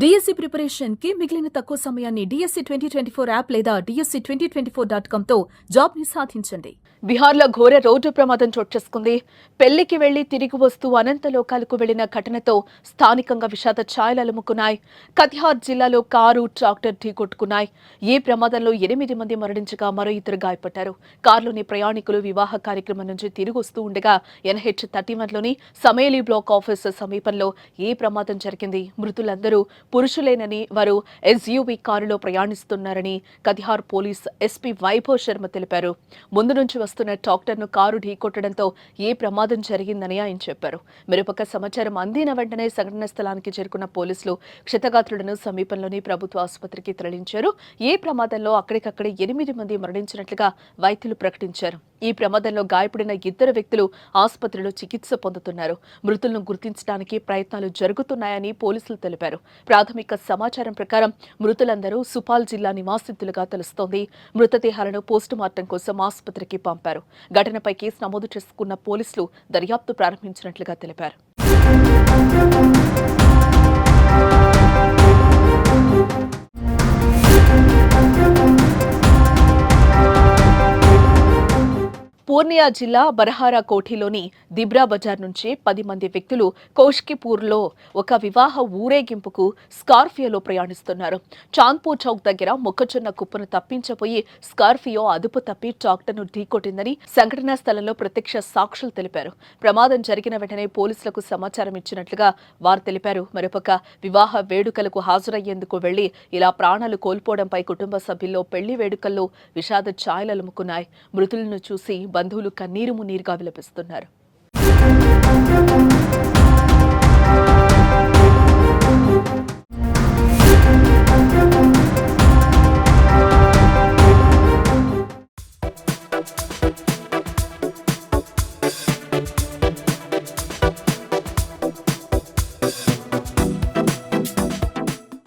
DSC ప్రిపరేషన్కి మిగిలిన తక్కువ సమయాన్ని DSC twenty twenty four app లేదా DSC twenty twenty four dot కామ్తో జాబ్ని సాధించండి. బీహార్లో ఘోర రోడ్డు ప్రమాదం చోటు చేసుకుంది. పెళ్ళికి వెళ్ళి తిరిగి వస్తూ అనంత లోకాలకు వెళ్ళిన ఘటనతో స్థానికంగా విషాద ఛాయలు అలుముకున్నాయి. కతిహార్ జిల్లాలో కారు ట్రాక్టర్ ఢీకొట్టుకున్నాయి ఈ ప్రమాదంలో ఎనిమిది మంది మరణించగా మరో ఇద్దరు గాయపడ్డారు. కారులోని ప్రయాణికులు వివాహ కార్యక్రమం నుంచి తిరిగి వస్తూ ఉండగా ఎన్హెచ్ థర్టీ వన్లోని సమేలి బ్లాక్ ఆఫీస్ సమీపంలో ఈ ప్రమాదం జరిగింది. మృతులందరూ పురుషులేనని వారు ఎస్యూవీ కారులో ప్రయాణిస్తున్నారని కతిహార్ పోలీస్ ఎస్పీ వైభవ్ శర్మ తెలిపారు. ముందు నుంచి వస్తున్న ట్రాక్టర్ను కారు ఢీకొట్టడంతో ఏ ప్రమాదం జరిగిందని ఆయన చెప్పారు. మరోపక్క సమాచారం అందిన వెంటనే సంఘటన స్థలానికి చేరుకున్న పోలీసులు క్షతగాత్రులను సమీపంలోని ప్రభుత్వ ఆసుపత్రికి తరలించారు. ఏ ప్రమాదంలో అక్కడికక్కడే ఎనిమిది మంది మరణించినట్లుగా వైద్యులు ప్రకటించారు. ఈ ప్రమాదంలో గాయపడిన ఇద్దరు వ్యక్తులు ఆసుపత్రిలో చికిత్స పొందుతున్నారు. మృతులను గుర్తించడానికి ప్రయత్నాలు జరుగుతున్నాయని పోలీసులు తెలిపారు. ప్రాథమిక సమాచారం ప్రకారం మృతులందరూ సుపాల్ జిల్లా నివాసితులుగా తెలుస్తోంది. మృతదేహాలను పోస్టుమార్టం కోసం ఆసుపత్రికి పంపారు. ఘటనపై కేసు నమోదు చేసుకున్న పోలీసులు దర్యాప్తు ప్రారంభించినట్లుగా తెలిపారు. పూర్ణియా జిల్లా బరహారా కోఠిలోని దిబ్రా బజార్ నుంచి పది మంది వ్యక్తులు కోష్కిపూర్లో ఒక వివాహ ఊరేగింపుకు స్కార్పియోలో ప్రయాణిస్తున్నారు. చాంద్పూర్ చౌక్ దగ్గర మొక్కజొన్న కుప్పను తప్పించబోయి స్కార్పియో అదుపు తప్పి ట్రాక్టర్ను ఢీకొట్టిందని సంఘటనా స్థలంలో ప్రత్యక్ష సాక్షులు తెలిపారు. ప్రమాదం జరిగిన వెంటనే పోలీసులకు సమాచారం ఇచ్చినట్లుగా వారు తెలిపారు. మరోపక్క వివాహ వేడుకలకు హాజరయ్యేందుకు వెళ్ళి ఇలా ప్రాణాలు కోల్పోవడంపై కుటుంబ సభ్యుల్లో పెళ్ళి వేడుకల్లో విషాద ఛాయలలుముకున్నాయి మృతులను చూసి బంధువులు కన్నీరు మున్నీరుగా విలపిస్తున్నారు.